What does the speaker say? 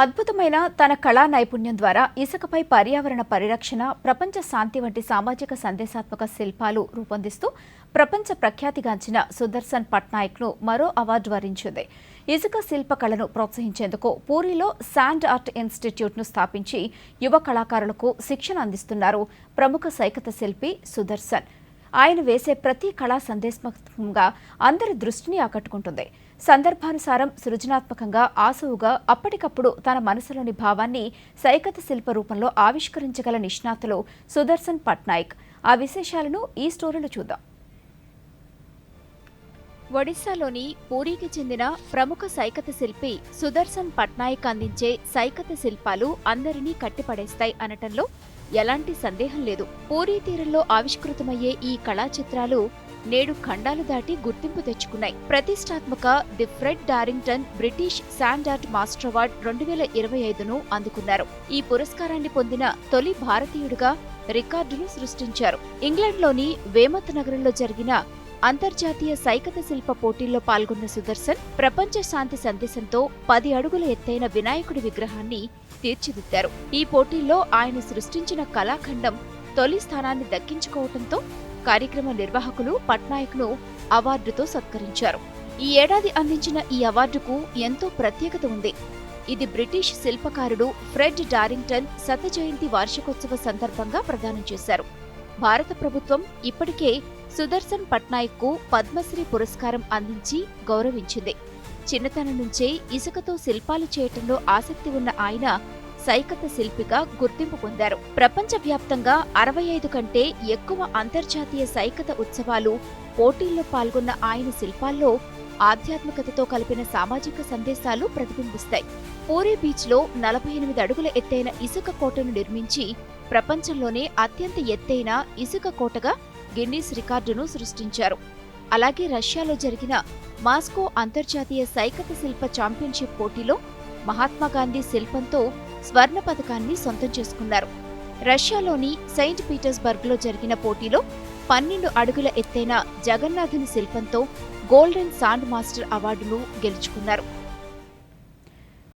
అద్భుతమైన తన కళా నైపుణ్యం ద్వారా ఇసుకపై పర్యావరణ పరిరక్షణ ప్రపంచ శాంతి వంటి సామాజిక సందేశాత్మక శిల్పాలు రూపొందిస్తూ ప్రపంచ ప్రఖ్యాతిగాంచిన సుదర్శన్ పట్నాయక్ను మరో అవార్డు వరించింది. ఇసుక శిల్ప కళను ప్రోత్సహించేందుకు పూరిలో శాండ్ ఆర్ట్ ఇన్స్టిట్యూట్ను స్థాపించి యువ కళాకారులకు శిక్షణ అందిస్తున్నారు ప్రముఖ సైకత శిల్పి సుదర్శన్. ఆయన వేసే ప్రతి కళా సందేశాత్మకంగా అందరి దృష్టిని ఆకట్టుకుంటుంది. సందర్భానుసారం సృజనాత్మకంగా ఆసువుగా అప్పటికప్పుడు తన మనసులోని భావాన్ని సైకత శిల్ప రూపంలో ఆవిష్కరించగల నిష్ణాతులు సుదర్శన్ పట్నాయక్. ఆ విశేషాలను ఈ స్టోరీలో చూద్దాం. ఒడిశాలోని పూరికి చెందిన ప్రముఖ సైకత శిల్పి సుదర్శన్ పట్నాయక్ అందించే సైకత శిల్పాలు అందరినీ కట్టిపడేస్తాయి అనటంలో ఎలాంటి సందేహం లేదు. పూరీ తీరంలో ఆవిష్కృతమయ్యే ఈ కళా చిత్రాలు నేడు ఖండాలు దాటి గుర్తింపు తెచ్చుకున్నాయి. ప్రతిష్టాత్మక the Fred Darrington British sand art master award రెండు వేల ఇరవై ఐదును అందుకున్నారు. ఈ పురస్కారాన్ని పొందిన తొలి భారతీయుడిగా రికార్డును సృష్టించారు. ఇంగ్లాండ్లోని వేమత్ నగరంలో జరిగిన అంతర్జాతీయ సైకత శిల్ప పోటీల్లో పాల్గొన్న సుదర్శన్ ప్రపంచ శాంతి సందేశంతో పది అడుగుల ఎత్తైన వినాయకుడి విగ్రహాన్ని తీర్చిదిద్దారు. ఈ పోటీల్లో ఆయన సృష్టించిన కళాఖండం తొలి స్థానాన్ని దక్కించుకోవడంతో కార్యక్రమ నిర్వాహకులు పట్నాయక్ను అవార్డుతో సత్కరించారు. ఈ ఏడాది అందించిన ఈ అవార్డుకు ఎంతో ప్రత్యేకత ఉంది. ఇది బ్రిటిష్ శిల్పకారుడు ఫ్రెడ్ డారింగ్టన్ శత జయంతి వార్షికోత్సవ సందర్భంగా ప్రదానం చేశారు. భారత ప్రభుత్వం ఇప్పటికే సుదర్శన్ పట్నాయక్కు పద్మశ్రీ పురస్కారం అందించి గౌరవించింది. చిన్నతనం నుంచే ఇసుకతో శిల్పాలు చేయటంలో ఆసక్తి ఉన్న ఆయన సైకత శిల్పిగా గుర్తింపు పొందారు. ప్రపంచవ్యాప్తంగా అరవై ఐదు కంటే ఎక్కువ అంతర్జాతీయ సైకత ఉత్సవాలు పోటీల్లో పాల్గొన్న ఆయన శిల్పాల్లో ఆధ్యాత్మికతతో కలిపిన సామాజిక సందేశాలు ప్రతిబింబిస్తాయి. పూరీ బీచ్లో నలభై ఎనిమిది అడుగుల ఎత్తైన ఇసుక కోటను నిర్మించి ప్రపంచంలోనే అత్యంత ఎత్తైన ఇసుక కోటగా గిన్నీస్ రికార్డును సృష్టించారు. అలాగే రష్యాలో జరిగిన మాస్కో అంతర్జాతీయ సైకత శిల్ప ఛాంపియన్షిప్ పోటీలో మహాత్మాగాంధీ శిల్పంతో స్వర్ణ పథకాన్ని సొంతం చేసుకున్నారు. రష్యాలోని సెయింట్ పీటర్స్బర్గ్లో జరిగిన పోటీలో పన్నెండు అడుగుల ఎత్తైన జగన్నాథుని శిల్పంతో గోల్డెన్ సాండ్ మాస్టర్ అవార్డును గెలుచుకున్నారు.